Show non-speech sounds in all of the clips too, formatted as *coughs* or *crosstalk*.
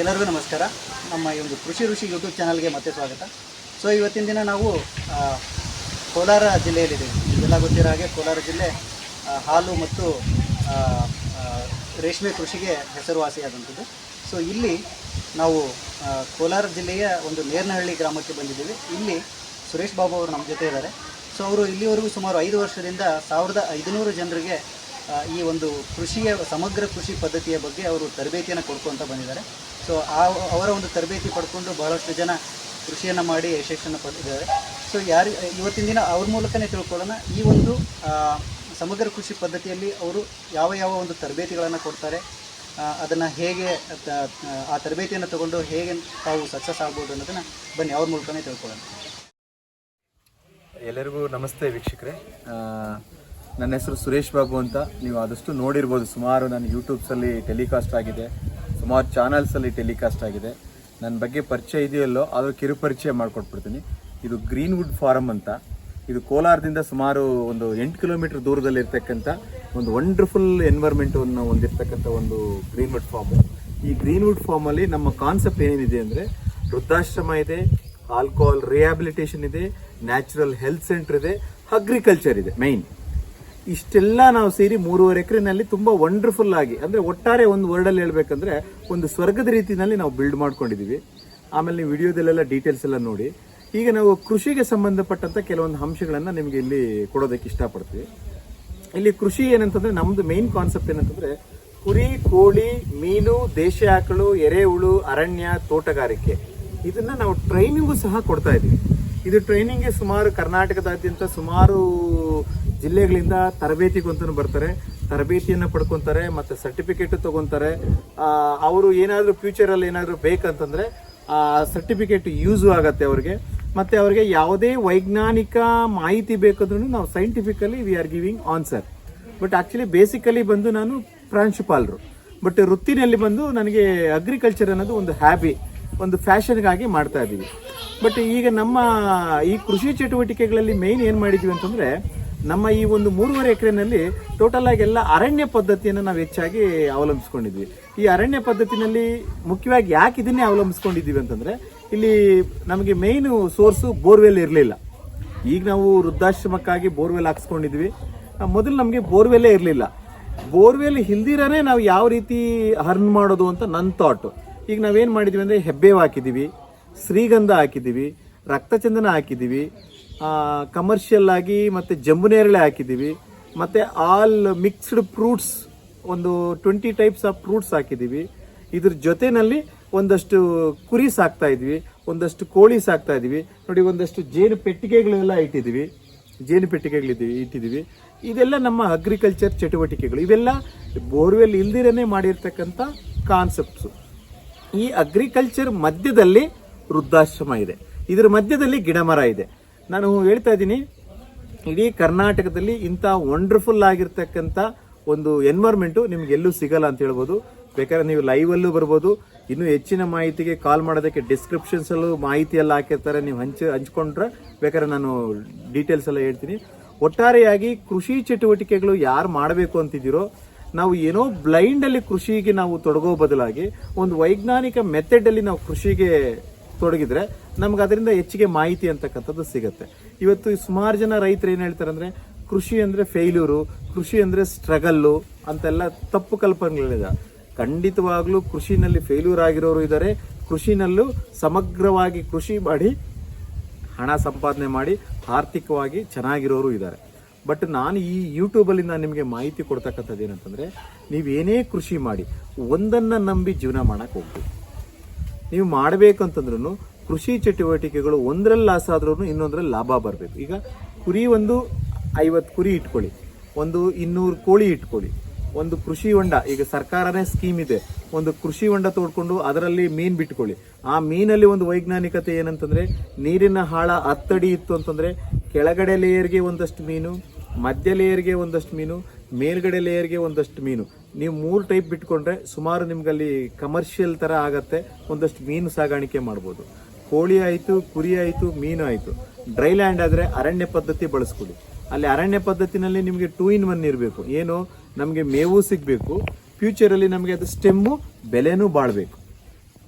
ಎಲ್ಲರಿಗೂ ನಮಸ್ಕಾರ. ನಮ್ಮ ಈ ಒಂದು ಕೃಷಿ ಋಷಿ ಯೂಟ್ಯೂಬ್ ಚಾನಲ್ಗೆ ಮತ್ತೆ ಸ್ವಾಗತ. ಸೊ ಇವತ್ತಿನ ದಿನ ನಾವು ಕೋಲಾರ ಜಿಲ್ಲೆಯಲ್ಲಿದ್ದೀವಿ. ಇದೆಲ್ಲ ಗೊತ್ತಿರೋ ಹಾಗೆ ಕೋಲಾರ ಜಿಲ್ಲೆ ಹಾಲು ಮತ್ತು ರೇಷ್ಮೆ ಕೃಷಿಗೆ ಹೆಸರುವಾಸಿಯಾದಂಥದ್ದು. ಸೊ ಇಲ್ಲಿ ನಾವು ಕೋಲಾರ ಜಿಲ್ಲೆಯ ಒಂದು ನೇರ್ನಹಳ್ಳಿ ಗ್ರಾಮಕ್ಕೆ ಬಂದಿದ್ದೀವಿ. ಇಲ್ಲಿ ಸುರೇಶ್ ಬಾಬು ಅವರು ನಮ್ಮ ಜೊತೆ ಇದ್ದಾರೆ. ಸೊ ಅವರು ಇಲ್ಲಿವರೆಗೂ ಸುಮಾರು ಐದು ವರ್ಷದಿಂದ ಸಾವಿರದ ಐದುನೂರು ಜನರಿಗೆ ಈ ಒಂದು ಕೃಷಿಯ, ಸಮಗ್ರ ಕೃಷಿ ಪದ್ಧತಿಯ ಬಗ್ಗೆ ಅವರು ತರಬೇತಿಯನ್ನು ಕೊಡ್ಕೊತ ಬಂದಿದ್ದಾರೆ. ಸೊ ಆ, ಅವರ ಒಂದು ತರಬೇತಿ ಪಡ್ಕೊಂಡು ಬಹಳಷ್ಟು ಜನ ಕೃಷಿಯನ್ನು ಮಾಡಿ ಯಶಸ್ಸನ್ನು ಪಡೆದಿದ್ದಾರೆ. ಸೊ ಯಾರು, ಇವತ್ತಿನ ದಿನ ಅವ್ರ ಮೂಲಕನೇ ತಿಳ್ಕೊಳ್ಳೋಣ. ಈ ಒಂದು ಸಮಗ್ರ ಕೃಷಿ ಪದ್ಧತಿಯಲ್ಲಿ ಅವರು ಯಾವ ಯಾವ ಒಂದು ತರಬೇತಿಗಳನ್ನು ಕೊಡ್ತಾರೆ ಅದನ್ನು ಹೇಗೆ ಆ ತರಬೇತಿಯನ್ನು ತಗೊಂಡು ಹೇಗೆ ತಾವು ಸಕ್ಸಸ್ ಆಗ್ಬೋದು ಅನ್ನೋದನ್ನು ಬನ್ನಿ, ಅವ್ರ ಮೂಲಕನೇ ತಿಳ್ಕೊಳ್ಳೋಣ. ಎಲ್ಲರಿಗೂ ನಮಸ್ತೆ ವೀಕ್ಷಕರೇ. ನನ್ನ ಹೆಸರು ಸುರೇಶ್ ಬಾಬು ಅಂತ. ನೀವು ಆದಷ್ಟು ನೋಡಿರ್ಬೋದು, ಸುಮಾರು ನನ್ನ ಯೂಟ್ಯೂಬ್ಸಲ್ಲಿ ಟೆಲಿಕಾಸ್ಟ್ ಆಗಿದೆ. ಸುಮಾರು ಚಾನಲ್ಸಲ್ಲಿ ಟೆಲಿಕಾಸ್ಟ್ ಆಗಿದೆ. ನನ್ನ ಬಗ್ಗೆ ಪರಿಚಯ ಇದೆಯಲ್ಲೋ, ಆದರೂ ಕಿರುಪರಿಚಯ ಮಾಡಿಕೊಟ್ಬಿಡ್ತೀನಿ. ಇದು ಗ್ರೀನ್ವುಡ್ ಫಾರಮ್ ಅಂತ. ಇದು ಕೋಲಾರದಿಂದ ಸುಮಾರು ಒಂದು ಎಂಟು ಕಿಲೋಮೀಟರ್ ದೂರದಲ್ಲಿ ಇರ್ತಕ್ಕಂಥ ಒಂದು ವಂಡರ್ಫುಲ್ ಎನ್ವೈರ್ಮೆಂಟನ್ನು ಹೊಂದಿರತಕ್ಕಂಥ ಒಂದು ಗ್ರೀನ್ವುಡ್ ಫಾರ್ಮು ಈ ಗ್ರೀನ್ವುಡ್ ಫಾರ್ಮಲ್ಲಿ ನಮ್ಮ ಕಾನ್ಸೆಪ್ಟ್ ಏನಿದೆ ಅಂದರೆ, ವೃದ್ಧಾಶ್ರಮ ಇದೆ ಆಲ್ಕೋಹಾಲ್ ರಿಹ್ಯಾಬಿಲಿಟೇಷನ್ ಇದೆ ನ್ಯಾಚುರಲ್ ಹೆಲ್ತ್ ಸೆಂಟರ್ ಇದೆ ಅಗ್ರಿಕಲ್ಚರ್ ಇದೆ ಮೈನ್ ಇಷ್ಟೆಲ್ಲ ನಾವು ಸೇರಿ ಮೂರುವರೆ ಎಕರೆನಲ್ಲಿ ತುಂಬಾ ವಂಡರ್ಫುಲ್ ಆಗಿ, ಅಂದ್ರೆ ಒಟ್ಟಾರೆ ಒಂದು ವರ್ಡಲ್ಲಿ ಹೇಳ್ಬೇಕಂದ್ರೆ ಒಂದು ಸ್ವರ್ಗದ ರೀತಿಯಲ್ಲಿ ನಾವು ಬಿಲ್ಡ್ ಮಾಡ್ಕೊಂಡಿದ್ದೀವಿ ಆಮೇಲೆ ನೀವು ವಿಡಿಯೋದಲ್ಲೆಲ್ಲ ಡೀಟೇಲ್ಸ್ ಎಲ್ಲ ನೋಡಿ. ಈಗ ನಾವು ಕೃಷಿಗೆ ಸಂಬಂಧಪಟ್ಟಂತ ಕೆಲವೊಂದು ಅಂಶಗಳನ್ನು ನಿಮಗೆ ಇಲ್ಲಿ ಕೊಡೋದಕ್ಕೆ ಇಷ್ಟಪಡ್ತೀವಿ. ಇಲ್ಲಿ ಕೃಷಿ ಏನಂತಂದ್ರೆ ನಮ್ದು ಮೇನ್ ಕಾನ್ಸೆಪ್ಟ್ ಏನಂತಂದ್ರೆ ಕುರಿ, ಕೋಳಿ, ಮೀನು ದೇಶಿ ಆಕಳು ಎರೆಹುಳು, ಅರಣ್ಯ, ತೋಟಗಾರಿಕೆ. ಇದನ್ನ ನಾವು ಟ್ರೈನಿಂಗು ಸಹ ಕೊಡ್ತಾ ಇದೀವಿ. ಇದು ಟ್ರೈನಿಂಗ್ ಸುಮಾರು ಕರ್ನಾಟಕದಾದ್ಯಂತ ಸುಮಾರು ಜಿಲ್ಲೆಗಳಿಂದ ತರಬೇತಿಗಂತೂ ಬರ್ತಾರೆ, ತರಬೇತಿಯನ್ನು ಪಡ್ಕೊತಾರೆ, ಮತ್ತು ಸರ್ಟಿಫಿಕೇಟ್ ತೊಗೊತಾರೆ. ಅವರು ಏನಾದರೂ ಫ್ಯೂಚರಲ್ಲಿ ಏನಾದರೂ ಬೇಕಂತಂದರೆ, ಆ ಸರ್ಟಿಫಿಕೇಟ್ ಯೂಸು ಆಗುತ್ತೆ ಅವ್ರಿಗೆ. ಮತ್ತು ಅವರಿಗೆ ಯಾವುದೇ ವೈಜ್ಞಾನಿಕ ಮಾಹಿತಿ ಬೇಕಾದ್ರೂ ನಾವು scientifically we are giving answer but actually basically ಬಂದು ನಾನು ಪ್ರಾಂಶುಪಾಲರು. ಬಟ್ ವೃತ್ತಿನಲ್ಲಿ ಬಂದು ನನಗೆ ಅಗ್ರಿಕಲ್ಚರ್ ಅನ್ನೋದು ಒಂದು ಹ್ಯಾಬಿ ಒಂದು ಫ್ಯಾಷನ್ಗಾಗಿ ಮಾಡ್ತಾ ಇದ್ದೀವಿ. ಬಟ್ ಈಗ ನಮ್ಮ ಈ ಕೃಷಿ ಚಟುವಟಿಕೆಗಳಲ್ಲಿ ಮೇಯ್ನ್ ಏನು ಮಾಡಿದ್ವಿ ಅಂತಂದ್ರೆ ನಮ್ಮ ಈ ಒಂದು ಮೂರುವರೆ ಎಕರೆನಲ್ಲಿ ಟೋಟಲ್ ಆಗಿ ಎಲ್ಲ ಅರಣ್ಯ ಪದ್ಧತಿಯನ್ನು ನಾವು ಹೆಚ್ಚಾಗಿ ಅವಲಂಬಿಸ್ಕೊಂಡಿದ್ವಿ. ಈ ಅರಣ್ಯ ಪದ್ಧತಿನಲ್ಲಿ ಮುಖ್ಯವಾಗಿ ಯಾಕೆ ಇದನ್ನೇ ಅವಲಂಬಿಸ್ಕೊಂಡಿದ್ದೀವಿ ಅಂತಂದರೆ, ಇಲ್ಲಿ ನಮಗೆ ಮೇಯ್ನು ಸೋರ್ಸು ಬೋರ್ವೆಲ್ ಇರಲಿಲ್ಲ. ಈಗ ನಾವು ವೃದ್ಧಾಶ್ರಮಕ್ಕಾಗಿ ಬೋರ್ವೆಲ್ ಹಾಕ್ಸ್ಕೊಂಡಿದ್ವಿ ಮೊದಲು ನಮಗೆ ಬೋರ್ವೆಲ್ಲೇ ಇರಲಿಲ್ಲ. ಬೋರ್ವೆಲ್ ಇಲ್ದಿರನೇ ನಾವು ಯಾವ ರೀತಿ ಹರ್ನ್ ಮಾಡೋದು ಅಂತ ನನ್ನ ಥಾಟು ಈಗ ನಾವೇನು ಮಾಡಿದ್ವಿ ಅಂದರೆ ಹೆಬ್ಬೇವು ಹಾಕಿದ್ದೀವಿ, ಶ್ರೀಗಂಧ ಹಾಕಿದ್ದೀವಿ, ರಕ್ತಚಂದನ ಹಾಕಿದ್ದೀವಿ ಕಮರ್ಷಿಯಲ್ ಆಗಿ ಮತ್ತು ಜಂಬುನೇರಳೆ ಹಾಕಿದ್ದೀವಿ. ಮತ್ತು ಆಲ್ ಮಿಕ್ಸ್ಡ್ ಫ್ರೂಟ್ಸ್ ಒಂದು ಟ್ವೆಂಟಿ ಟೈಪ್ಸ್ ಆಫ್ ಫ್ರೂಟ್ಸ್ ಹಾಕಿದ್ದೀವಿ. ಇದ್ರ ಜೊತೆಯಲ್ಲಿ ಒಂದಷ್ಟು ಕುರಿ ಸಾಕ್ತಾ ಇದ್ವಿ, ಒಂದಷ್ಟು ಕೋಳಿ ಸಾಕ್ತಾ ಇದ್ವಿ. ನೋಡಿ, ಒಂದಷ್ಟು ಜೇನು ಪೆಟ್ಟಿಗೆಗಳೆಲ್ಲ ಇಟ್ಟಿದ್ದೀವಿ. ಜೇನು ಪೆಟ್ಟಿಗೆಗಳಿದ್ದೀವಿ ಇಟ್ಟಿದ್ದೀವಿ. ಇದೆಲ್ಲ ನಮ್ಮ ಅಗ್ರಿಕಲ್ಚರ್ ಚಟುವಟಿಕೆಗಳು. ಇವೆಲ್ಲ ಬೋರ್ವೆಲ್ ಇಲ್ದಿರೇನೆ ಮಾಡಿರ್ತಕ್ಕಂಥ ಕಾನ್ಸೆಪ್ಟ್ಸು ಈ ಅಗ್ರಿಕಲ್ಚರ್ ಮಧ್ಯದಲ್ಲಿ ವೃದ್ಧಾಶ್ರಮ ಇದೆ. ಇದರ ಮಧ್ಯದಲ್ಲಿ ಗಿಡಮರ ಇದೆ. ನಾನು ಹೇಳ್ತಾ ಇದ್ದೀನಿ, ಇಡೀ ಕರ್ನಾಟಕದಲ್ಲಿ ಇಂಥ ವಂಡರ್ಫುಲ್ ಆಗಿರ್ತಕ್ಕಂಥ ಒಂದು ಎನ್ವೈರ್ಮೆಂಟು ನಿಮಗೆಲ್ಲೂ ಸಿಗಲ್ಲ ಅಂತ ಹೇಳ್ಬೋದು. ಬೇಕಾದ್ರೆ ನೀವು ಲೈವಲ್ಲೂ ಬರ್ಬೋದು. ಇನ್ನೂ ಹೆಚ್ಚಿನ ಮಾಹಿತಿಗೆ ಕಾಲ್ ಮಾಡೋದಕ್ಕೆ ಡಿಸ್ಕ್ರಿಪ್ಷನ್ಸಲ್ಲೂ ಮಾಹಿತಿ ಎಲ್ಲ ಹಾಕಿರ್ತಾರೆ. ನೀವು ಹಂಚ, ಹಂಚ್ಕೊಂಡ್ರೆ ಬೇಕಾದ್ರೆ ನಾನು ಡೀಟೇಲ್ಸ್ ಎಲ್ಲ ಹೇಳ್ತೀನಿ. ಒಟ್ಟಾರೆಯಾಗಿ ಕೃಷಿ ಚಟುವಟಿಕೆಗಳು ಯಾರು ಮಾಡಬೇಕು ಅಂತಿದ್ದೀರೋ, ನಾವು ಏನೋ ಬ್ಲೈಂಡಲ್ಲಿ ಕೃಷಿಗೆ ನಾವು ತೊಡಗೋ ಬದಲಾಗಿ, ಒಂದು ವೈಜ್ಞಾನಿಕ ಮೆಥಡಲ್ಲಿ ನಾವು ಕೃಷಿಗೆ ತೊಡಗಿದ್ರೆ ನಮ್ಗೆ ಅದರಿಂದ ಹೆಚ್ಚಿಗೆ ಮಾಹಿತಿ ಅಂತಕ್ಕಂಥದ್ದು ಸಿಗುತ್ತೆ. ಇವತ್ತು ಸುಮಾರು ಜನ ರೈತರು ಏನು ಹೇಳ್ತಾರೆ ಅಂದರೆ, ಕೃಷಿ ಅಂದ್ರೆ ಫೇಲ್ಯೂರು ಕೃಷಿ ಅಂದ್ರೆ ಸ್ಟ್ರಗಲ್ಲು ಅಂತೆಲ್ಲ ತಪ್ಪು ಕಲ್ಪನೆಗಳಿದೆ. ಖಂಡಿತವಾಗ್ಲೂ ಕೃಷಿನಲ್ಲಿ ಫೇಲ್ಯೂರ್ ಆಗಿರೋರು ಇದ್ದಾರೆ. ಕೃಷಿನಲ್ಲೂ ಸಮಗ್ರವಾಗಿ ಕೃಷಿ ಮಾಡಿ, ಹಣ ಸಂಪಾದನೆ ಮಾಡಿ, ಆರ್ಥಿಕವಾಗಿ ಚೆನ್ನಾಗಿರೋರು ಇದ್ದಾರೆ. ಬಟ್ ನಾನು ಈ ಯೂಟ್ಯೂಬಲ್ಲಿ ನಾನು ನಿಮಗೆ ಮಾಹಿತಿ ಕೊಡ್ತಕ್ಕಂಥದ್ದು ಏನಂತಂದರೆ ನೀವೇನೇ ಕೃಷಿ ಮಾಡಿ, ಒಂದನ್ನ ನಂಬಿ ಜೀವನ ಮಾಡೋಕ್ಕೆ ಹೋಗ್ಬೇಕು ನೀವು ಮಾಡಬೇಕಂತಂದ್ರೂ ಕೃಷಿ ಚಟುವಟಿಕೆಗಳು ಒಂದರಲ್ಲಿ ಲಾಸ್ ಆದ್ರೂ ಇನ್ನೊಂದರಲ್ಲಿ ಲಾಭ ಬರಬೇಕು. ಈಗ ಕುರಿ ಒಂದು ಐವತ್ತು ಕುರಿ ಇಟ್ಕೊಳ್ಳಿ, ಒಂದು ಇನ್ನೂರು ಕೋಳಿ ಇಟ್ಕೊಳ್ಳಿ, ಒಂದು ಕೃಷಿ ಹೊಂಡ, ಈಗ ಸರ್ಕಾರನೇ ಸ್ಕೀಮ್ ಇದೆ, ಒಂದು ಕೃಷಿ ಹೊಂಡ ತೋಡ್ಕೊಂಡು ಅದರಲ್ಲಿ ಮೀನ್ ಬಿಟ್ಕೊಳ್ಳಿ. ಆ ಮೀನಲ್ಲಿ ಒಂದು ವೈಜ್ಞಾನಿಕತೆ ಏನಂತಂದ್ರೆ ನೀರಿನ ಹಾಳ ಹತ್ತಡಿ ಇತ್ತು ಅಂತಂದ್ರೆ ಕೆಳಗಡೆ ಲೇಯರ್ಗೆ ಒಂದಷ್ಟು ಮೀನು, ಮಧ್ಯ ಲೇಯರ್ಗೆ ಒಂದಷ್ಟು ಮೀನು, ಮೇಲ್ಗಡೆ ಲೇಯರ್ಗೆ ಒಂದಷ್ಟು ಮೀನು. ನೀವು ಮೂರು ಟೈಪ್ ಬಿಟ್ಕೊಂಡ್ರೆ ಸುಮಾರು ನಿಮ್ಗಲ್ಲಿ ಕಮರ್ಷಿಯಲ್ ತರ ಆಗತ್ತೆ, ಒಂದಷ್ಟು ಮೀನು ಸಾಗಾಣಿಕೆ ಮಾಡ್ಬೋದು. ಕೋಳಿ ಆಯಿತು, ಕುರಿ ಆಯಿತು, ಮೀನು ಆಯಿತು. ಡ್ರೈ ಲ್ಯಾಂಡ್ ಆದ್ರೆ ಅರಣ್ಯ ಪದ್ಧತಿ ಬಳಸ್ಕೊಳ್ಳಿ. ಅಲ್ಲಿ ಅರಣ್ಯ ಪದ್ಧತಿನಲ್ಲಿ ನಿಮಗೆ ಟೂ ಇನ್ ಒನ್ ಇರಬೇಕು. ಏನು? ನಮಗೆ ಮೇವು ಸಿಗಬೇಕು. ಫ್ಯೂಚರಲ್ಲಿ ನಮಗೆ ಅದು ಸ್ಟೆಮ್ಮು ಬೆಲೆನೂ ಬಾಳ್ಬೇಕು.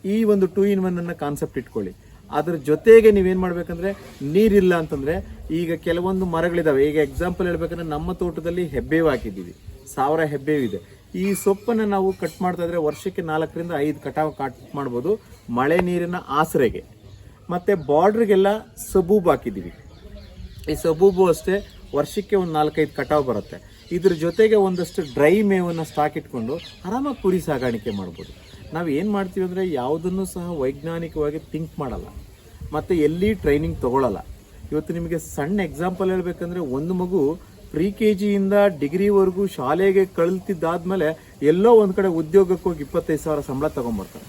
ಈ ಒಂದು ಟೂ ಇನ್ ಒನ್ ಅನ್ನ ಕಾನ್ಸೆಪ್ಟ್ ಇಟ್ಕೊಳ್ಳಿ. ಅದ್ರ ಜೊತೆಗೆ ನೀವೇನು ಮಾಡಬೇಕಂದ್ರೆ, ನೀರಿಲ್ಲ ಅಂತಂದ್ರೆ, ಈಗ ಕೆಲವೊಂದು ಮರಗಳಿದಾವೆ. ಈಗ ಎಕ್ಸಾಂಪಲ್ ಹೇಳ್ಬೇಕಂದ್ರೆ ನಮ್ಮ ತೋಟದಲ್ಲಿ ಹೆಬ್ಬೇವು ಹಾಕಿದ್ದೀವಿ. ಸಾವಿರ ಹೆಬ್ಬೇವು ಇದೆ. ಈ ಸೊಪ್ಪನ್ನ ನಾವು ಕಟ್ ಮಾಡ್ತಾ ಇದ್ರೆ ವರ್ಷಕ್ಕೆ ನಾಲ್ಕರಿಂದ ಐದು ಕಟಾವು ಕಟ್ ಮಾಡ್ಬೋದು ಮಳೆ ನೀರಿನ ಆಸರೆಗೆ. ಮತ್ತೆ ಬಾರ್ಡ್ರಿಗೆಲ್ಲ ಸಬೂಬು ಹಾಕಿದ್ದೀವಿ. ಈ ಸಬೂಬು ಅಷ್ಟೇ ವರ್ಷಕ್ಕೆ ಒಂದು ನಾಲ್ಕೈದು ಕಟಾವು ಬರುತ್ತೆ. ಇದ್ರ ಜೊತೆಗೆ ಒಂದಷ್ಟು ಡ್ರೈ ಮೇವನ್ನು ಸ್ಟಾಕ್ ಇಟ್ಕೊಂಡು ಆರಾಮಾಗಿ ಕುರಿ ಸಾಗಾಣಿಕೆ ಮಾಡ್ಬೋದು. ನಾವು ಏನು ಮಾಡ್ತೀವಿ ಅಂದರೆ ಯಾವುದನ್ನು ಸಹ ವೈಜ್ಞಾನಿಕವಾಗಿ ಥಿಂಕ್ ಮಾಡಲ್ಲ. ಮತ್ತು ಎಲ್ಲಿ ಟ್ರೈನಿಂಗ್ ತಗೊಳ್ಳಲ್ಲ ಇವತ್ತು ನಿಮಗೆ ಸಣ್ಣ ಎಕ್ಸಾಂಪಲ್ ಹೇಳಬೇಕಂದ್ರೆ ಒಂದು ಮಗು ಪ್ರಿ ಕೆ ಜಿಯಿಂದ ಡಿಗ್ರಿವರೆಗೂ ಶಾಲೆಗೆ ಕಳಿತಿದ್ದಾದ್ಮೇಲೆ ಎಲ್ಲೋ ಒಂದು ಕಡೆ ಉದ್ಯೋಗಕ್ಕೆ ಹೋಗಿ ಇಪ್ಪತ್ತೈದು ಸಾವಿರ ಸಂಬಳ ತಗೊಂಬರ್ತಾರೆ.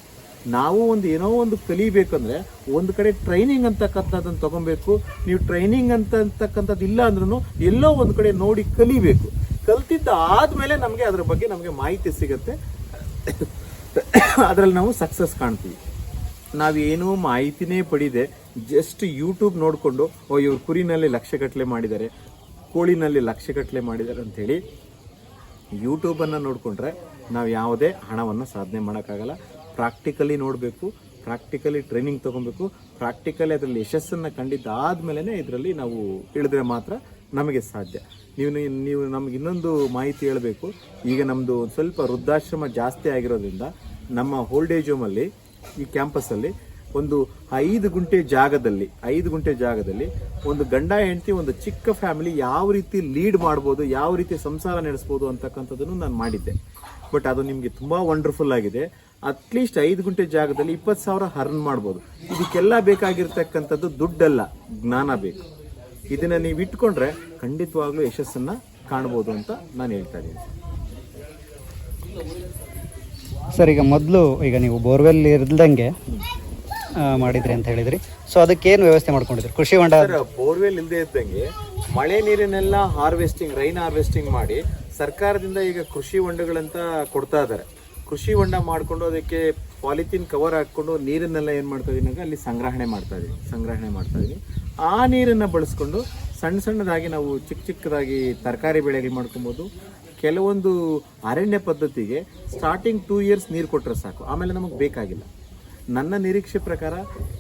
ನಾವು ಒಂದು ಏನೋ ಒಂದು ಕಲಿಬೇಕಂದ್ರೆ ಒಂದು ಕಡೆ ಟ್ರೈನಿಂಗ್ ಅಂತಕ್ಕಂಥದ್ದನ್ನು ತೊಗೊಬೇಕು. ನೀವು ಟ್ರೈನಿಂಗ್ ಅಂತ ಅಂತಕ್ಕಂಥದ್ದು ಇಲ್ಲ ಅಂದ್ರೂ ಎಲ್ಲೋ ಒಂದು ಕಡೆ ನೋಡಿ ಕಲಿಬೇಕು. ಕಲ್ತಿದ್ದ ಆದ್ಮೇಲೆ ನಮಗೆ ಅದರ ಬಗ್ಗೆ ನಮಗೆ ಮಾಹಿತಿ ಸಿಗುತ್ತೆ. ಅದರಲ್ಲಿ ನಾವು ಸಕ್ಸಸ್ ಕಾಣ್ತೀವಿ. ನಾವೇನೂ ಮಾಹಿತಿನೇ ಪಡಿದೆ ಜಸ್ಟ್ ಯೂಟ್ಯೂಬ್ ನೋಡಿಕೊಂಡು, ಓ, ಇವ್ರು ಕುರಿನಲ್ಲಿ ಲಕ್ಷಗಟ್ಟಲೆ ಮಾಡಿದ್ದಾರೆ. ಕೋಳಿನಲ್ಲಿ ಲಕ್ಷಗಟ್ಟಲೆ ಮಾಡಿದ್ದಾರೆ ಅಂಥೇಳಿ ಯೂಟ್ಯೂಬನ್ನು ನೋಡಿಕೊಂಡ್ರೆ ನಾವು ಯಾವುದೇ ಹಣವನ್ನು ಸಾಧನೆ ಮಾಡೋಕ್ಕಾಗಲ್ಲ. ಪ್ರಾಕ್ಟಿಕಲಿ ನೋಡಬೇಕು ಪ್ರಾಕ್ಟಿಕಲಿ ಟ್ರೈನಿಂಗ್ ತೊಗೊಬೇಕು ಪ್ರಾಕ್ಟಿಕಲಿ ಅದರಲ್ಲಿ ಯಶಸ್ಸನ್ನು ಕಂಡಿದ್ದಾದಮೇಲೆ ಇದರಲ್ಲಿ ನಾವು ಇಳಿದ್ರೆ ಮಾತ್ರ ನಮಗೆ ಸಾಧ್ಯ. ನೀವು ನೀವು- ನಮ್ಗೆ ಇನ್ನೊಂದು ಮಾಹಿತಿ ಹೇಳಬೇಕು. ಈಗ ನಮ್ಮದು ಸ್ವಲ್ಪ ವೃದ್ಧಾಶ್ರಮ ಜಾಸ್ತಿ ಆಗಿರೋದ್ರಿಂದ ನಮ್ಮ ಓಲ್ಡೇಜ್ ಹೋಮಲ್ಲಿ ಈ ಕ್ಯಾಂಪಸ್ಸಲ್ಲಿ ಒಂದು ಐದು ಗುಂಟೆ ಜಾಗದಲ್ಲಿ ಐದು ಗುಂಟೆ ಜಾಗದಲ್ಲಿ ಒಂದು ಗಂಡ ಹೆಂಡತಿ ಒಂದು ಚಿಕ್ಕ ಫ್ಯಾಮಿಲಿ ಯಾವ ರೀತಿ ಲೀಡ್ ಮಾಡ್ಬೋದು ಯಾವ ರೀತಿ ಸಂಸಾರ ನಡೆಸ್ಬೋದು ಅಂತಕ್ಕಂಥದ್ದನ್ನು ನಾನು ಮಾಡಿದ್ದೆ. ಬಟ್ ಅದು ನಿಮಗೆ ತುಂಬಾ ವಂಡರ್ಫುಲ್ ಆಗಿದೆ. ಅಟ್ಲೀಸ್ಟ್ ಐದು ಗುಂಟೆ ಜಾಗದಲ್ಲಿ ಇಪ್ಪತ್ತು ಸಾವಿರ ಹರ್ನ್ ಮಾಡ್ಬೋದು. ಇದಕ್ಕೆಲ್ಲ ಬೇಕಾಗಿರ್ತಕ್ಕಂಥದ್ದು ದುಡ್ಡಲ್ಲ ಜ್ಞಾನ ಬೇಕು. ಇದನ್ನ ನೀವು ಇಟ್ಕೊಂಡ್ರೆ ಖಂಡಿತವಾಗ್ಲೂ ಯಶಸ್ಸನ್ನ ಕಾಣ್ಬೋದು ಅಂತ ನಾನು ಹೇಳ್ತಾ ಇದ್ದೀನಿ. ಸರ್ ಈಗ ಮೊದಲು ಈಗ ನೀವು ಬೋರ್ವೆಲ್ ಇರ್ದಂಗೆ ಮಾಡಿದ್ರಿ ಅಂತ ಹೇಳಿದ್ರಿ. ಸೊ ಏನು ವ್ಯವಸ್ಥೆ ಮಾಡ್ಕೊಂಡಿದ್ರಿ? ಕೃಷಿ ಹೊಂಡ ಬೋರ್ವೆಲ್ ಇಲ್ಲದೆ ಇದ್ದಂಗೆ ಮಳೆ ನೀರನ್ನೆಲ್ಲ ಹಾರ್ವೆಸ್ಟಿಂಗ್ ರೈನ್ ಹಾರ್ವೆಸ್ಟಿಂಗ್ ಮಾಡಿ ಸರ್ಕಾರದಿಂದ ಈಗ ಕೃಷಿ ಹೊಂಡಗಳಂತ ಕೊಡ್ತಾ ಇದ್ದಾರೆ. ಕೃಷಿ ಹೊಂಡ ಮಾಡಿಕೊಂಡು ಅದಕ್ಕೆ ಪಾಲಿಥಿನ್ ಕವರ್ ಹಾಕ್ಕೊಂಡು ನೀರನ್ನೆಲ್ಲ ಏನು ಮಾಡ್ತಾ ಇದೀನಿ ಅಲ್ಲಿ ಸಂಗ್ರಹಣೆ ಮಾಡ್ತಾ ಇದೀನಿ, ಸಂಗ್ರಹಣೆ ಮಾಡ್ತಾ ಇದೀನಿ. ಆ ನೀರನ್ನ ಬಳಸ್ಕೊಂಡು ಸಣ್ಣ ಸಣ್ಣದಾಗಿ ನಾವು ಚಿಕ್ಕ ಚಿಕ್ಕದಾಗಿ ತರಕಾರಿ ಬೆಳೆಗಳು ಮಾಡ್ಕೊಬೋದು. ಕೆಲವೊಂದು ಅರಣ್ಯ ಪದ್ಧತಿಗೆ ಸ್ಟಾರ್ಟಿಂಗ್ ಟೂ ಇಯರ್ಸ್ ನೀರು ಕೊಟ್ಟರೆ ಸಾಕು. ಆಮೇಲೆ ನಮಗೆ ಬೇಕಾಗಿಲ್ಲ. ನನ್ನ ನಿರೀಕ್ಷೆ ಪ್ರಕಾರ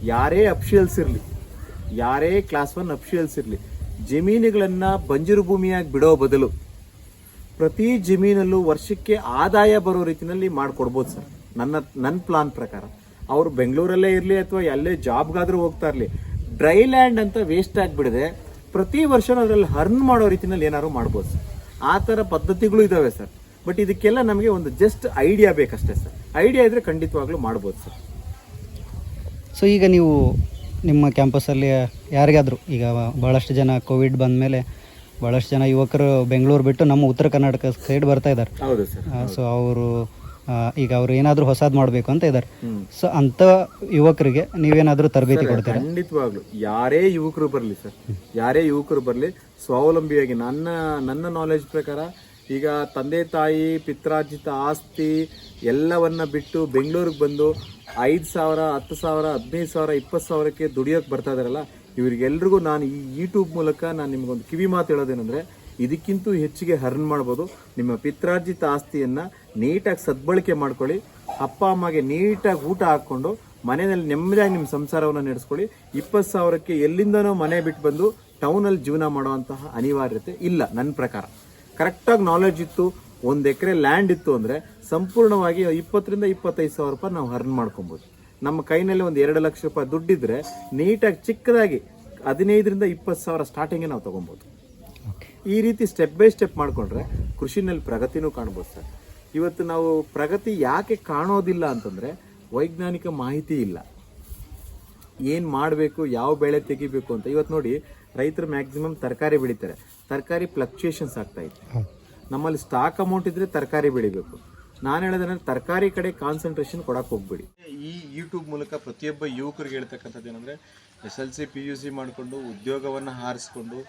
ಯಾರೇ ಅಪ್ಷಿಯಲ್ಸ್ ಇರಲಿ ಯಾರೇ ಕ್ಲಾಸ್ ಒನ್ ಅಪ್ಷಿಯಲ್ಸ್ ಇರಲಿ ಜಮೀನುಗಳನ್ನ ಬಂಜರು ಭೂಮಿಯಾಗಿ ಬಿಡೋ ಬದಲು ಪ್ರತಿ ಜಮೀನಲ್ಲೂ ವರ್ಷಕ್ಕೆ ಆದಾಯ ಬರೋ ರೀತಿಯಲ್ಲಿ ಮಾಡಿಕೊಡ್ಬೋದು ಸರ್. ನನ್ನ ನನ್ನ ಪ್ಲಾನ್ ಪ್ರಕಾರ. ಅವರು ಬೆಂಗಳೂರಲ್ಲೇ ಇರಲಿ ಅಥವಾ ಎಲ್ಲೇ ಜಾಬ್ಗಾದ್ರೂ ಹೋಗ್ತಾ ಇರಲಿ ಡ್ರೈ ಲ್ಯಾಂಡ್ ಅಂತ ವೇಸ್ಟ್ ಆಗಿಬಿಡದೆ ಪ್ರತಿ ವರ್ಷ ಅದರಲ್ಲಿ ಹರ್ನ್ ಮಾಡೋ ರೀತಿಯಲ್ಲಿ ಏನಾದ್ರು ಮಾಡ್ಬೋದು ಸರ್. ಆ ಥರ ಪದ್ಧತಿಗಳು ಇದಾವೆ ಸರ್. ಬಟ್ ಇದಕ್ಕೆಲ್ಲ ನಮಗೆ ಒಂದು ಜಸ್ಟ್ ಐಡಿಯಾ ಬೇಕಷ್ಟೇ ಸರ್. ಐಡಿಯಾ ಇದ್ರೆ ಖಂಡಿತವಾಗ್ಲೂ ಮಾಡ್ಬೋದು ಸರ್. ಸೊ ಈಗ ನೀವು ನಿಮ್ಮ ಕ್ಯಾಂಪಸ್ಸಲ್ಲಿ ಯಾರಿಗಾದರೂ ಈಗ ಭಾಳಷ್ಟು ಜನ ಕೋವಿಡ್ ಬಂದ ಮೇಲೆ ಭಾಳಷ್ಟು ಜನ ಯುವಕರು ಬೆಂಗಳೂರು ಬಿಟ್ಟು ನಮ್ಮ ಉತ್ತರ ಕರ್ನಾಟಕ ಸೈಡ್ ಬರ್ತಾ ಇದ್ದಾರೆ. ಸೊ ಅವರು ಈಗ ಅವರು ಏನಾದರೂ ಹೊಸದು ಮಾಡಬೇಕು ಅಂತ ಇದ್ದಾರೆ. ಸೊ ಅಂಥ ಯುವಕರಿಗೆ ನೀವೇನಾದರೂ ತರಬೇತಿ ಕೊಡ್ತೀರಾ? ಖಂಡಿತವಾಗ್ಲು. ಯಾರೇ ಯುವಕರು ಬರಲಿ ಸರ್ ಯಾರೇ ಯುವಕರು ಬರಲಿ ಸ್ವಾವಲಂಬಿಯಾಗಿ ನನ್ನ ನನ್ನ ನಾಲೆಜ್ ಪ್ರಕಾರ ಈಗ ತಂದೆ ತಾಯಿ ಪಿತ್ರಾರ್ಜಿತ ಆಸ್ತಿ ಎಲ್ಲವನ್ನ ಬಿಟ್ಟು ಬೆಂಗಳೂರಿಗೆ ಬಂದು ಐದು ಸಾವಿರ, ಹತ್ತು ಸಾವಿರ, ಹದಿನೈದು ಸಾವಿರ, ಇಪ್ಪತ್ತು ಸಾವಿರಕ್ಕೆ ದುಡಿಯೋಕೆ ಬರ್ತಾ ಇದಾರಲ್ಲ, ಇವರಿಗೆಲ್ರಿಗೂ ನಾನು ಈ ಯೂಟ್ಯೂಬ್ ಮೂಲಕ ನಾನು ನಿಮ್ಗೊಂದು ಕಿವಿ ಮಾತು ಹೇಳೋದೇನೆಂದರೆ, ಇದಕ್ಕಿಂತೂ ಹೆಚ್ಚಿಗೆ ಹರ್ನ್ ಮಾಡ್ಬೋದು. ನಿಮ್ಮ ಪಿತ್ರಾರ್ಜಿತ ಆಸ್ತಿಯನ್ನು ನೀಟಾಗಿ ಸದ್ಬಳಕೆ ಮಾಡ್ಕೊಳ್ಳಿ. ಅಪ್ಪ, ಅಮ್ಮಗೆ ನೀಟಾಗಿ ಊಟ ಹಾಕೊಂಡು ಮನೆಯಲ್ಲಿ ನೆಮ್ಮದಿಯಾಗಿ ನಿಮ್ಮ ಸಂಸಾರವನ್ನು ನಡೆಸ್ಕೊಳ್ಳಿ. ಇಪ್ಪತ್ತು ಸಾವಿರಕ್ಕೆ ಎಲ್ಲಿಂದನೋ ಮನೆ ಬಿಟ್ಟು ಬಂದು ಟೌನಲ್ಲಿ ಜೀವನ ಮಾಡುವಂತಹ ಅನಿವಾರ್ಯತೆ ಇಲ್ಲ, ನನ್ನ ಪ್ರಕಾರ. ಕರೆಕ್ಟಾಗಿ ನಾಲೆಡ್ಜ್ ಇತ್ತು ಒಂದು ಎಕರೆ ಲ್ಯಾಂಡ್ ಇತ್ತು ಅಂದರೆ ಸಂಪೂರ್ಣವಾಗಿ ಇಪ್ಪತ್ತರಿಂದ ಇಪ್ಪತ್ತೈದು ಸಾವಿರ ರೂಪಾಯಿ ನಾವು ಹರ್ನ್ ಮಾಡ್ಕೊಬೋದು. ನಮ್ಮ ಕೈನಲ್ಲಿ ಒಂದು ಎರಡು ಲಕ್ಷ ರೂಪಾಯಿ ದುಡ್ಡಿದ್ರೆ ನೀಟಾಗಿ ಚಿಕ್ಕದಾಗಿ ಹದಿನೈದರಿಂದ ಇಪ್ಪತ್ತು ಸಾವಿರ ಸ್ಟಾರ್ಟಿಂಗೇ ನಾವು ತೊಗೊಬೋದು. ಈ ರೀತಿ ಸ್ಟೆಪ್ ಬೈ ಸ್ಟೆಪ್ ಮಾಡ್ಕೊಂಡ್ರೆ ಕೃಷಿನಲ್ಲಿ ಪ್ರಗತಿನೂ ಕಾಣ್ಬೋದು ಸರ್. ಇವತ್ತು ನಾವು ಪ್ರಗತಿ ಯಾಕೆ ಕಾಣೋದಿಲ್ಲ ಅಂತಂದ್ರೆ ವೈಜ್ಞಾನಿಕ ಮಾಹಿತಿ ಇಲ್ಲ. ಏನು ಮಾಡಬೇಕು ಯಾವ ಬೆಳೆ ತೆಗಿಬೇಕು ಅಂತ. ಇವತ್ತು ನೋಡಿ ರೈತರು ಮ್ಯಾಕ್ಸಿಮಮ್ ತರಕಾರಿ ಬೆಳೀತಾರೆ. ತರಕಾರಿ ಫ್ಲಕ್ಚುಯೇಷನ್ಸ್ ಆಗ್ತಾ ಇದೆ. ಹೌದು. ನಮ್ಮಲ್ಲಿ ಸ್ಟಾಕ್ ಅಮೌಂಟ್ ಇದ್ರೆ ತರಕಾರಿ ಬೆಳಿಬೇಕು. ನಾನು ಹೇಳೋದಂದ್ರೆ ತರಕಾರಿ ಕಡೆ ಕಾನ್ಸಂಟ್ರೇಷನ್ ಕೊಡಕ್ಕೆ ಹೋಗ್ಬೇಡಿ. ಈ ಯೂಟ್ಯೂಬ್ ಮೂಲಕ ಪ್ರತಿಯೊಬ್ಬ ಯುವಕರಿಗೆ ಹೇಳ್ತಕ್ಕಂಥದ್ದು ಏನಂದ್ರೆ S L C P U C ಮಾಡಿಕೊಂಡು ಉದ್ಯೋಗವನ್ನು ಹಾರಿಸ್ಕೊಂಡು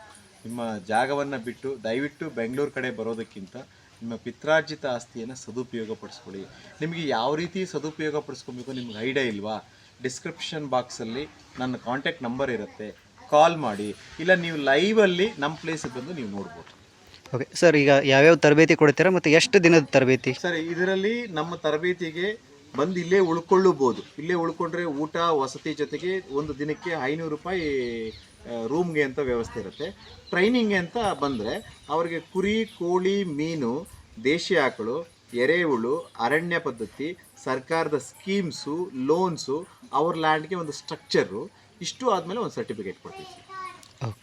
ನಿಮ್ಮ ಜಾಗವನ್ನು ಬಿಟ್ಟು ದಯವಿಟ್ಟು ಬೆಂಗಳೂರು ಕಡೆ ಬರೋದಕ್ಕಿಂತ ನಿಮ್ಮ ಪಿತ್ರಾರ್ಜಿತ ಆಸ್ತಿಯನ್ನು ಸದುಪಯೋಗ ಪಡಿಸ್ಕೊಳ್ಳಿ ನಿಮಗೆ ಯಾವ ರೀತಿ ಸದುಪಯೋಗ ಪಡಿಸ್ಕೊಬೇಕು ನಿಮ್ಗೆ ಐಡಿಯಾ ಇಲ್ವಾ? ಡಿಸ್ಕ್ರಿಪ್ಷನ್ ಬಾಕ್ಸಲ್ಲಿ ನನ್ನ ಕಾಂಟ್ಯಾಕ್ಟ್ ನಂಬರ್ ಇರುತ್ತೆ. ಕಾಲ್ ಮಾಡಿ. ಇಲ್ಲ, ನೀವು ಲೈವಲ್ಲಿ ನಮ್ಮ ಪ್ಲೇಸಿಗೆ ಬಂದು ನೀವು ನೋಡ್ಬೋದು. ಓಕೆ ಸರ್ ಈಗ ಯಾವ್ಯಾವ ತರಬೇತಿ ಕೊಡ್ತೀರಾ ಮತ್ತು ಎಷ್ಟು ದಿನದ ತರಬೇತಿ? ಸರ್ ಇದರಲ್ಲಿ ನಮ್ಮ ತರಬೇತಿಗೆ ಬಂದು ಇಲ್ಲೇ ಉಳ್ಕೊಳ್ಳಬಹುದು ಇಲ್ಲೇ ಉಳ್ಕೊಂಡ್ರೆ ಊಟ, ವಸತಿ ಜೊತೆಗೆ ಒಂದು ದಿನಕ್ಕೆ ಐನೂರು ರೂಪಾಯಿ ರೂಮ್ಗೆ ಅಂತ ವ್ಯವಸ್ಥೆ ಇರುತ್ತೆ. ಟ್ರೈನಿಂಗ್ ಅಂತ ಬಂದರೆ ಅವರಿಗೆ ಕುರಿ, ಕೋಳಿ, ಮೀನು, ದೇಶಿ ಆಕಳು, ಎರೆಹುಳು, ಅರಣ್ಯ ಪದ್ಧತಿ, ಸರ್ಕಾರದ ಸ್ಕೀಮ್ಸು ಲೋನ್ಸು ಅವ್ರ ಲ್ಯಾಂಡ್ಗೆ ಒಂದು ಸ್ಟ್ರಕ್ಚರು ಇಷ್ಟು ಆದಮೇಲೆ ಒಂದು ಸರ್ಟಿಫಿಕೇಟ್ ಕೊಡ್ತೀವಿ.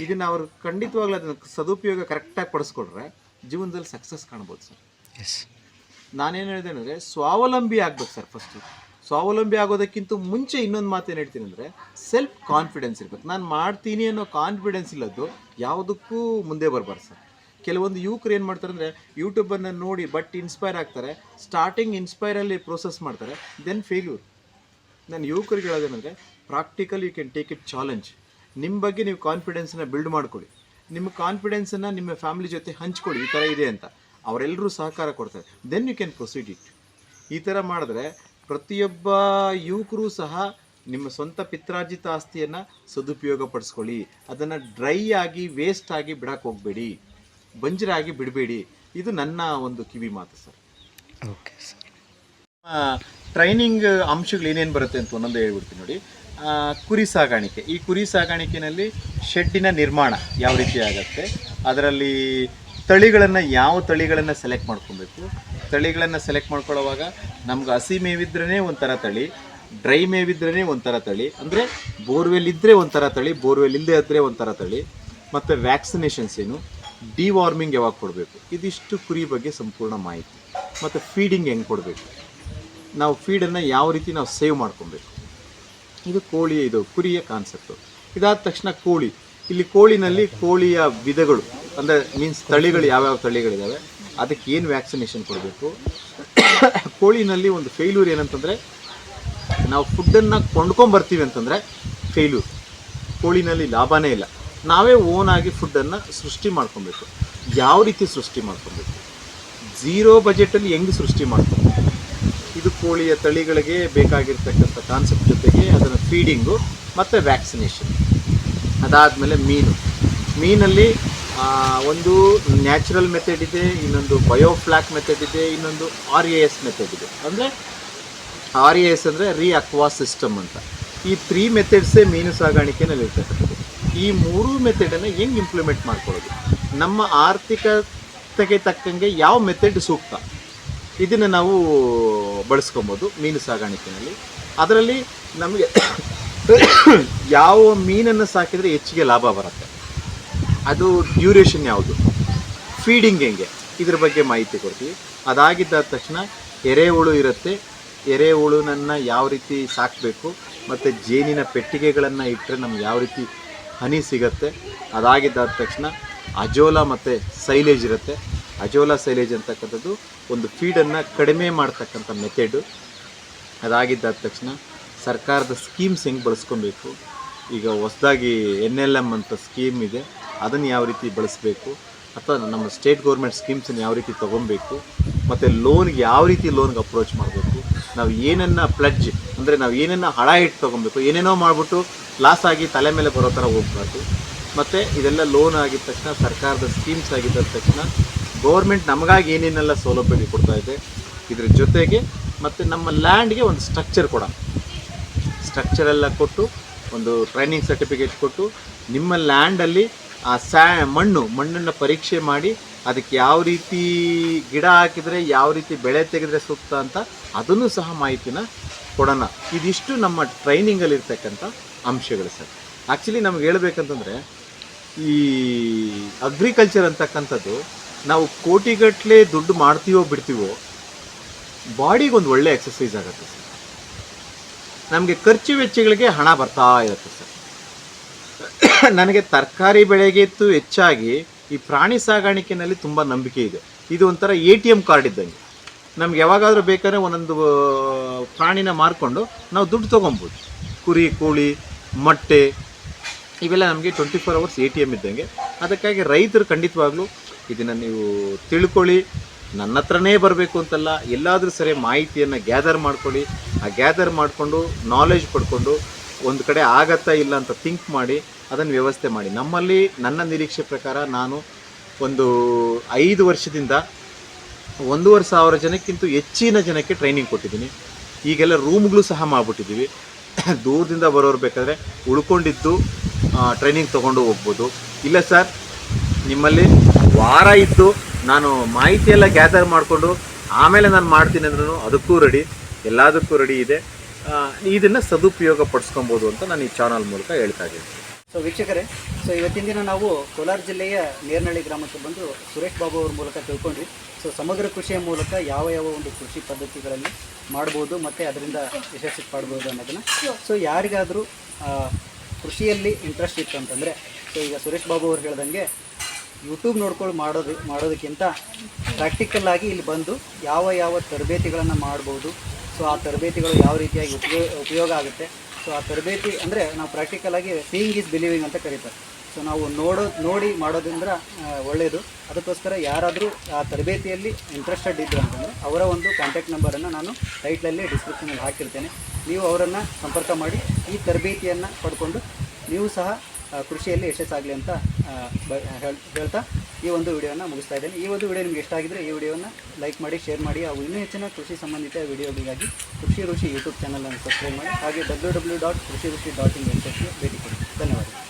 ಇದನ್ನ ಅವ್ರು ಖಂಡಿತವಾಗ್ಲೂ ಅದನ್ನ ಸದುಪಯೋಗ ಕರೆಕ್ಟಾಗಿ ಪಡಿಸ್ಕೊಡ್ರೆ ಜೀವನದಲ್ಲಿ ಸಕ್ಸಸ್ ಕಾಣ್ಬೋದು ಸರ್ ಎಸ್ ನಾನೇನು ಹೇಳಿದೆ ಅಂದರೆ ಸ್ವಾವಲಂಬಿ ಆಗ್ಬೇಕು ಸರ್ ಫಸ್ಟು ಸ್ವಾವಲಂಬಿ ಆಗೋದಕ್ಕಿಂತ ಮುಂಚೆ ಇನ್ನೊಂದು ಮಾತು ಏನು ಹೇಳ್ತೀನಿ ಅಂದರೆ ಸೆಲ್ಫ್ ಕಾನ್ಫಿಡೆನ್ಸ್ ಇರ್ಬೇಕು. ನಾನು ಮಾಡ್ತೀನಿ ಅನ್ನೋ ಕಾನ್ಫಿಡೆನ್ಸ್ ಇಲ್ಲದ್ದು ಯಾವುದಕ್ಕೂ ಮುಂದೆ ಬರಬಾರ್ದು ಸರ್ ಕೆಲವೊಂದು ಯುವಕರು ಏನು ಮಾಡ್ತಾರೆ ಅಂದರೆ ಯೂಟ್ಯೂಬನ್ನು ನೋಡಿ ಬಟ್ ಇನ್ಸ್ಪೈರ್ ಆಗ್ತಾರೆ. ಸ್ಟಾರ್ಟಿಂಗ್ ಇನ್ಸ್ಪೈರಲ್ಲಿ ಪ್ರೋಸೆಸ್ ಮಾಡ್ತಾರೆ. ದೆನ್ ಫೇಲ್ಯೂರ್ ನಾನು ಯುವಕರಿಗೆ ಹೇಳೋದೇನೆಂದರೆ practical you can take it challenge ನಿಮ್ಮ ಬಗ್ಗೆ ನೀವು ಕಾನ್ಫಿಡೆನ್ಸನ್ನ ಬಿಲ್ಡ್ ಮಾಡ್ಕೊಳ್ಳಿ ನಿಮ್ಮ ಕಾನ್ಫಿಡೆನ್ಸನ್ನು ನಿಮ್ಮ ಫ್ಯಾಮಿಲಿ ಜೊತೆ ಹಂಚ್ಕೊಳ್ಳಿ ಈ ಥರ ಇದೆ ಅಂತ. ಅವರೆಲ್ಲರೂ ಸಹಕಾರ ಕೊಡ್ತಾರೆ. Then you can proceed it ಈ ಥರ ಮಾಡಿದ್ರೆ ಪ್ರತಿಯೊಬ್ಬ ಯುವಕರು ಸಹ ನಿಮ್ಮ ಸ್ವಂತ ಪಿತ್ರಾರ್ಜಿತ ಆಸ್ತಿಯನ್ನು ಸದುಪಯೋಗ ಪಡಿಸ್ಕೊಳ್ಳಿ. ಅದನ್ನು ಡ್ರೈ ಆಗಿ ವೇಸ್ಟ್ ಆಗಿ ಬಿಡಕ್ಕೆ ಹೋಗಬೇಡಿ. ಬಂಜರಾಗಿ ಬಿಡಬೇಡಿ. ಇದು ನನ್ನ ಒಂದು ಕಿವಿ ಮಾತು ಸರ್ ಓಕೆ ಸರ್ ಟ್ರೈನಿಂಗ್ ಅಂಶಗಳು ಏನೇನು ಬರುತ್ತೆ ಅಂತ ಒಂದೊಂದು ಹೇಳ್ಬಿಡ್ತೀನಿ ನೋಡಿ. ಕುರಿ ಸಾಗಾಣಿಕೆ. ಈ ಕುರಿ ಸಾಗಾಣಿಕೆಯಲ್ಲಿ ಶೆಡ್ಡಿನ ನಿರ್ಮಾಣ ಯಾವ ರೀತಿ ಆಗುತ್ತೆ? ಅದರಲ್ಲಿ ತಳಿಗಳನ್ನು ಯಾವ ತಳಿಗಳನ್ನು ಸೆಲೆಕ್ಟ್ ಮಾಡ್ಕೊಬೇಕು? ತಳಿಗಳನ್ನು ಸೆಲೆಕ್ಟ್ ಮಾಡ್ಕೊಳ್ಳೋವಾಗ ನಮ್ಗೆ ಹಸಿ ಮೇವಿದ್ರೇ ಒಂಥರ ತಳಿ ಡ್ರೈ ಮೇವಿದ್ರೇ ಒಂಥರ ತಳಿ, ಅಂದರೆ ಬೋರ್ವೆಲ್ ಇದ್ದರೆ ಒಂಥರ ತಳಿ, ಬೋರ್ವೆಲ್ ಇಲ್ಲದೆ ಆದರೆ ಒಂಥರ ತಳಿ, ಮತ್ತು ವ್ಯಾಕ್ಸಿನೇಷನ್ಸ್ ಏನು ಡಿವಾರ್ಮಿಂಗ್ ಯಾವಾಗ ಕೊಡಬೇಕು? ಇದಿಷ್ಟು ಕುರಿ ಬಗ್ಗೆ ಸಂಪೂರ್ಣ ಮಾಹಿತಿ. ಮತ್ತು ಫೀಡಿಂಗ್ ಹೆಂಗೆ ಕೊಡಬೇಕು? ನಾವು ಫೀಡನ್ನು ಯಾವ ರೀತಿ ನಾವು ಸೇವ್ ಮಾಡ್ಕೊಬೇಕು? ಇದು ಕೋಳಿಯ, ಇದು ಕುರಿಯ ಕಾನ್ಸೆಪ್ಟು ಇದಾದ ತಕ್ಷಣ ಕೋಳಿ. ಇಲ್ಲಿ ಕೋಳಿನಲ್ಲಿ ಕೋಳಿಯ ವಿಧಗಳು, ಅಂದರೆ ಮೀನ್ಸ್ ತಳಿಗಳು, ಯಾವ್ಯಾವ ತಳಿಗಳಿದ್ದಾವೆ ಅದಕ್ಕೆ ಏನು ವ್ಯಾಕ್ಸಿನೇಷನ್ ಕೊಡಬೇಕು? ಕೋಳಿನಲ್ಲಿ ಒಂದು ಫೇಲ್ಯೂರ್ ಏನಂತಂದರೆ, ನಾವು ಫುಡ್ಡನ್ನು ಕೊಂಡ್ಕೊಂಬರ್ತೀವಿ ಅಂತಂದರೆ ಫೇಲ್ಯೂರ್ ಕೋಳಿನಲ್ಲಿ ಲಾಭನೇ ಇಲ್ಲ. ನಾವೇ ಓನಾಗಿ ಫುಡ್ಡನ್ನು ಸೃಷ್ಟಿ ಮಾಡ್ಕೊಬೇಕು. ಯಾವ ರೀತಿ ಸೃಷ್ಟಿ ಮಾಡ್ಕೊಬೇಕು? ಝೀರೋ ಬಜೆಟಲ್ಲಿ ಹೆಂಗೆ ಸೃಷ್ಟಿ ಮಾಡ್ಕೊಬೇಕು? ಇದು ಕೋಳಿಯ ತಳಿಗಳಿಗೆ ಬೇಕಾಗಿರ್ತಕ್ಕಂಥ ಕಾನ್ಸೆಪ್ಟ್ ಜೊತೆಗೆ ಅದರ ಫೀಡಿಂಗು ಮತ್ತು ವ್ಯಾಕ್ಸಿನೇಷನ್ ಅದಾದಮೇಲೆ ಮೀನು. ಮೀನಲ್ಲಿ ಒಂದು ನ್ಯಾಚುರಲ್ ಮೆಥಡ್ ಇದೆ, ಇನ್ನೊಂದು ಬಯೋಫ್ಲಾಕ್ ಮೆಥಡ್ ಇದೆ, ಇನ್ನೊಂದು ಆರ್ ಎ ಎಸ್ ಮೆಥಡ್ ಇದೆ. ಅಂದರೆ ಆರ್ ಎ ಎಸ್ ಅಂದರೆ ರೀ ಅಕ್ವಾ ಸಿಸ್ಟಮ್ ಅಂತ. ಈ ತ್ರೀ ಮೆಥಡ್ಸೇ ಮೀನು ಸಾಗಾಣಿಕೆಯಲ್ಲಿ ಇರ್ತಕ್ಕಂಥದ್ದು. ಈ ಮೂರು ಮೆಥಡನ್ನು ಹೆಂಗೆ ಇಂಪ್ಲಿಮೆಂಟ್ ಮಾಡ್ಕೊಳ್ಳೋದು? ನಮ್ಮ ಆರ್ಥಿಕತೆಗೆ ತಕ್ಕಂಗೆ ಯಾವ ಮೆಥಡ್ ಸೂಕ್ತ? ಇದನ್ನು ನಾವು ಬಳಸ್ಕೊಬೋದು ಮೀನು ಸಾಗಾಣಿಕೆಯಲ್ಲಿ ಅದರಲ್ಲಿ ನಮಗೆ *coughs* ಯಾವ ಮೀನನ್ನು ಸಾಕಿದರೆ ಹೆಚ್ಚಿಗೆ ಲಾಭ ಬರುತ್ತೆ. ಅದು ಡ್ಯೂರೇಷನ್ ಯಾವುದು? ಫೀಡಿಂಗ್ ಹೆಂಗೆ? ಇದ್ರ ಬಗ್ಗೆ ಮಾಹಿತಿ ಕೊಡ್ತೀವಿ. ಅದಾಗಿದ್ದ ತಕ್ಷಣ ಎರೆಹುಳು ಇರುತ್ತೆ. ಎರೆಹುಳುನನ್ನು ಯಾವ ರೀತಿ ಸಾಕಬೇಕು ಮತ್ತು ಜೇನಿನ ಪೆಟ್ಟಿಗೆಗಳನ್ನು ಇಟ್ಟರೆ ನಮ್ಗೆ ಯಾವ ರೀತಿ ಹನಿ ಸಿಗತ್ತೆ. ಅದಾಗಿದ್ದಾದ ತಕ್ಷಣ ಅಜೋಲಾ ಮತ್ತು ಸೈಲೇಜ್ ಇರುತ್ತೆ. ಅಜೋಲಾ ಸೈಲೇಜ್ ಅಂತಕ್ಕಂಥದ್ದು ಒಂದು ಫೀಡನ್ನು ಕಡಿಮೆ ಮಾಡ್ತಕ್ಕಂಥ ಮೆಥೆಡು ಅದಾಗಿದ್ದಾದ ತಕ್ಷಣ ಸರ್ಕಾರದ ಸ್ಕೀಮ್ಸ್ ಹೆಂಗೆ ಬಳಸ್ಕೊಬೇಕು? ಈಗ ಹೊಸದಾಗಿ ಎನ್ ಎಲ್ ಎಂ ಅಂತ ಸ್ಕೀಮ್ ಇದೆ. ಅದನ್ನು ಯಾವ ರೀತಿ ಬಳಸಬೇಕು? ಅಥವಾ ನಮ್ಮ ಸ್ಟೇಟ್ ಗೌರ್ಮೆಂಟ್ ಸ್ಕೀಮ್ಸನ್ನು ಯಾವ ರೀತಿ ತೊಗೊಬೇಕು? ಮತ್ತು ಲೋನ್ಗೆ ಯಾವ ರೀತಿ ಲೋನ್ಗೆ ಅಪ್ರೋಚ್ ಮಾಡಬೇಕು? ನಾವು ಏನನ್ನ ಪ್ಲಡ್ಜ್ ಅಂದರೆ ನಾವು ಏನನ್ನ ಹಣ ಇಟ್ಟು ತೊಗೊಬೇಕು? ಏನೇನೋ ಮಾಡಿಬಿಟ್ಟು ಲಾಸ್ ಆಗಿ ತಲೆ ಮೇಲೆ ಬರೋ ಥರ ಹೋಗ್ಬಾರ್ದು. ಮತ್ತು ಇದೆಲ್ಲ ಲೋನ್ ಆಗಿದ ತಕ್ಷಣ, ಸರ್ಕಾರದ ಸ್ಕೀಮ್ಸ್ ಆಗಿದ್ದ ತಕ್ಷಣ ಗೌರ್ಮೆಂಟ್ ನಮಗಾಗಿ ಏನೇನೆಲ್ಲ ಸೌಲಭ್ಯಗಳು ಕೊಡ್ತಾ ಇದೆ, ಇದ್ರ ಜೊತೆಗೆ ಮತ್ತು ನಮ್ಮ ಲ್ಯಾಂಡ್ಗೆ ಒಂದು ಸ್ಟ್ರಕ್ಚರ್ ಕೊಡೋಣ. ಸ್ಟ್ರಕ್ಚರ್ ಎಲ್ಲ ಕೊಟ್ಟು, ಒಂದು ಟ್ರೈನಿಂಗ್ ಸರ್ಟಿಫಿಕೇಟ್ ಕೊಟ್ಟು, ನಿಮ್ಮ ಲ್ಯಾಂಡಲ್ಲಿ ಆ ಸ್ಯಾ ಮಣ್ಣು, ಮಣ್ಣನ್ನು ಪರೀಕ್ಷೆ ಮಾಡಿ, ಅದಕ್ಕೆ ಯಾವ ರೀತಿ ಗಿಡ ಹಾಕಿದರೆ, ಯಾವ ರೀತಿ ಬೆಳೆ ತೆಗೆದ್ರೆ ಸೂಕ್ತ ಅಂತ ಅದನ್ನು ಸಹ ಮಾಹಿತಿನ ಕೊಡೋಣ. ಇದಿಷ್ಟು ನಮ್ಮ ಟ್ರೈನಿಂಗಲ್ಲಿ ಇರ್ತಕ್ಕಂಥ ಅಂಶಗಳು ಸರ್. ಆ್ಯಕ್ಚುಲಿ ನಮ್ಗೆ ಹೇಳ್ಬೇಕಂತಂದರೆ, ಈ ಅಗ್ರಿಕಲ್ಚರ್ ಅಂತಕ್ಕಂಥದ್ದು ನಾವು ಕೋಟಿಗಟ್ಟಲೆ ದುಡ್ಡು ಮಾಡ್ತೀವೋ ಬಿಡ್ತೀವೋ ಬಾಡಿಗೆ ಒಂದು ಒಳ್ಳೆ ಎಕ್ಸಸೈಸ್ ಆಗುತ್ತೆ ಸರ್. ನಮಗೆ ಖರ್ಚು ವೆಚ್ಚಗಳಿಗೆ ಹಣ ಬರ್ತಾ ಇರುತ್ತೆ ಸರ್. *coughs* ನನಗೆ ತರಕಾರಿ ಬೆಳೆಗಿತ್ತು ಹೆಚ್ಚಾಗಿ ಈ ಪ್ರಾಣಿ ಸಾಗಾಣಿಕೆನಲ್ಲಿ ತುಂಬ ನಂಬಿಕೆ ಇದೆ. ಇದು ಒಂಥರ ಎ ಟಿ ಎಂ ಕಾರ್ಡ್ ಇದ್ದಂಗೆ. ನಮ್ಗೆ ಯಾವಾಗಾದರೂ ಬೇಕಾದ್ರೆ ಒಂದೊಂದು ಪ್ರಾಣಿನ ಮಾರ್ಕೊಂಡು ನಾವು ದುಡ್ಡು ತೊಗೊಬೋದು. ಕುರಿ, ಕೋಳಿ, ಮೊಟ್ಟೆ, ಇವೆಲ್ಲ ನಮಗೆ twenty four hours A T M ಇದ್ದಂಗೆ. ಅದಕ್ಕಾಗಿ ರೈತರು ಖಂಡಿತವಾಗ್ಲೂ ಇದನ್ನು ನೀವು ತಿಳ್ಕೊಳ್ಳಿ. ನನ್ನ ಹತ್ರನೇ ಬರಬೇಕು ಅಂತಲ್ಲ, ಎಲ್ಲಾದರೂ ಸರಿ ಮಾಹಿತಿಯನ್ನು ಗ್ಯಾದರ್ ಮಾಡ್ಕೊಳ್ಳಿ. ಆ ಗ್ಯಾದರ್ ಮಾಡಿಕೊಂಡು ನಾಲೆಜ್ ಪಡ್ಕೊಂಡು ಒಂದು ಕಡೆ ಆಗತ್ತಾ ಇಲ್ಲ ಅಂತ ಥಿಂಕ್ ಮಾಡಿ, ಅದನ್ನು ವ್ಯವಸ್ಥೆ ಮಾಡಿ. ನಮ್ಮಲ್ಲಿ ನನ್ನ ನಿರೀಕ್ಷೆ ಪ್ರಕಾರ ನಾನು ಒಂದು ಐದು ವರ್ಷದಿಂದ ಒಂದೂವರೆ ಸಾವಿರ ಜನಕ್ಕಿಂತ ಹೆಚ್ಚಿನ ಜನಕ್ಕೆ ಟ್ರೈನಿಂಗ್ ಕೊಟ್ಟಿದ್ದೀನಿ. ಈಗೆಲ್ಲ ರೂಮ್ಗಳು ಸಹ ಮಾಡಿಬಿಟ್ಟಿದ್ದೀವಿ. ದೂರದಿಂದ ಬರೋರು ಬೇಕಾದರೆ ಉಳ್ಕೊಂಡಿದ್ದು ಟ್ರೈನಿಂಗ್ ತೊಗೊಂಡು ಹೋಗ್ಬೋದು. ಇಲ್ಲ ಸರ್ ನಿಮ್ಮಲ್ಲಿ ವಾರ ಇದ್ದು ನಾನು ಮಾಹಿತಿ ಎಲ್ಲ ಗ್ಯಾದರ್ ಮಾಡಿಕೊಂಡು ಆಮೇಲೆ ನಾನು ಮಾಡ್ತೀನಿ ಅಂದ್ರೂ ಅದಕ್ಕೂ ರೆಡಿ ಎಲ್ಲದಕ್ಕೂ ರೆಡಿ ಇದೆ. ಇದನ್ನು ಸದುಪಯೋಗ ಪಡಿಸ್ಕೊಬೋದು ಅಂತ ನಾನು ಈ ಚಾನಲ್ ಮೂಲಕ ಹೇಳ್ತಾ ಇದ್ದೀನಿ. ಸೊ ವೀಕ್ಷಕರೇ ಸೊ ಇವತ್ತಿನ ದಿನ ನಾವು ಕೋಲಾರ ಜಿಲ್ಲೆಯ ನೇರ್ನಳ್ಳಿ ಗ್ರಾಮಕ್ಕೆ ಬಂದು ಸುರೇಶ್ ಬಾಬು ಅವ್ರ ಮೂಲಕ ತಿಳ್ಕೊಂಡ್ವಿ. ಸೊ ಸಮಗ್ರ ಕೃಷಿಯ ಮೂಲಕ ಯಾವ ಯಾವ ಒಂದು ಕೃಷಿ ಪದ್ಧತಿಗಳಲ್ಲಿ ಮಾಡ್ಬೋದು ಮತ್ತು ಅದರಿಂದ ಯಶಸ್ಸು ಪಡ್ಬೋದು ಅನ್ನೋದನ್ನು. ಸೊ ಯಾರಿಗಾದರೂ ಕೃಷಿಯಲ್ಲಿ ಇಂಟ್ರೆಸ್ಟ್ ಇತ್ತು ಅಂತಂದರೆ ಸೊ ಈಗ ಸುರೇಶ್ ಬಾಬು ಅವ್ರು ಹೇಳ್ದಂಗೆ ಯೂಟ್ಯೂಬ್ ನೋಡ್ಕೊಂಡು ಮಾಡೋದು, ಮಾಡೋದಕ್ಕಿಂತ ಪ್ರಾಕ್ಟಿಕಲ್ ಆಗಿ ಇಲ್ಲಿ ಬಂದು ಯಾವ ಯಾವ ತರಬೇತಿಗಳನ್ನು ಮಾಡ್ಬೋದು. ಸೊ ಆ ತರಬೇತಿಗಳು ಯಾವ ರೀತಿಯಾಗಿ ಉಪಯೋಗ ಉಪಯೋಗ ಆಗುತ್ತೆ. ಸೊ ಆ ತರಬೇತಿ ಅಂದರೆ ನಾವು ಪ್ರಾಕ್ಟಿಕಲ್ ಆಗಿ ಸೀಯಿಂಗ್ ಈಸ್ ಬಿಲೀವಿಂಗ್ ಅಂತ ಕರೀತಾರೆ. ಸೊ ನಾವು ನೋಡೋ, ನೋಡಿ ಮಾಡೋದ್ರಿಂದ ಒಳ್ಳೆಯದು ಅದಕ್ಕೋಸ್ಕರ ಯಾರಾದರೂ ಆ ತರಬೇತಿಯಲ್ಲಿ ಇಂಟ್ರೆಸ್ಟೆಡ್ ಇದ್ದರು ಅಂತಂದರೆ ಅವರ ಒಂದು ಕಾಂಟ್ಯಾಕ್ಟ್ ನಂಬರನ್ನು ನಾನು ಟೈಟ್ಲಲ್ಲಿ ಡಿಸ್ಕ್ರಿಪ್ಷನಲ್ಲಿ ಹಾಕಿರ್ತೇನೆ. ನೀವು ಅವರನ್ನು ಸಂಪರ್ಕ ಮಾಡಿ ಈ ತರಬೇತಿಯನ್ನು ಪಡ್ಕೊಂಡು ನೀವು ಸಹ ಕೃಷಿಯಲ್ಲಿ ಯಶಸ್ಸಾಗಲಿ ಅಂತ ಹೇಳ್ತಾ ಈ ಒಂದು ವಿಡಿಯೋನ ಮುಗಿಸ್ತಾ ಇದ್ದೇನೆ. ಈ ಒಂದು ವಿಡಿಯೋ ನಿಮ್ಗೆ ಇಷ್ಟ ಆಗಿದ್ರೆ ಈ ವಿಡಿಯೋನ ಲೈಕ್ ಮಾಡಿ, ಶೇರ್ ಮಾಡಿ, ಹಾಗೂ ಇನ್ನೂ ಹೆಚ್ಚಿನ ಕೃಷಿ ಸಂಬಂಧಿತ ವಿಡಿಯೋಗಳಿಗಾಗಿ ಕೃಷಿ ಋಷಿ ಯೂಟ್ಯೂಬ್ ಚಾನಲನ್ನು ಸಬ್ಸ್ಕ್ರೈಬ್ ಮಾಡಿ, ಹಾಗೆ ಡಬ್ಲ್ಯೂ ಡಬ್ಲ್ಯೂ ಡಾಟ್ ಕೃಷಿ ಋಷಿ ಡಾಟ್ ಇನ್ ವೆಬ್ಸೈಟ್ಗೆ ಭೇಟಿ ಕೊಡಿ. ಧನ್ಯವಾದ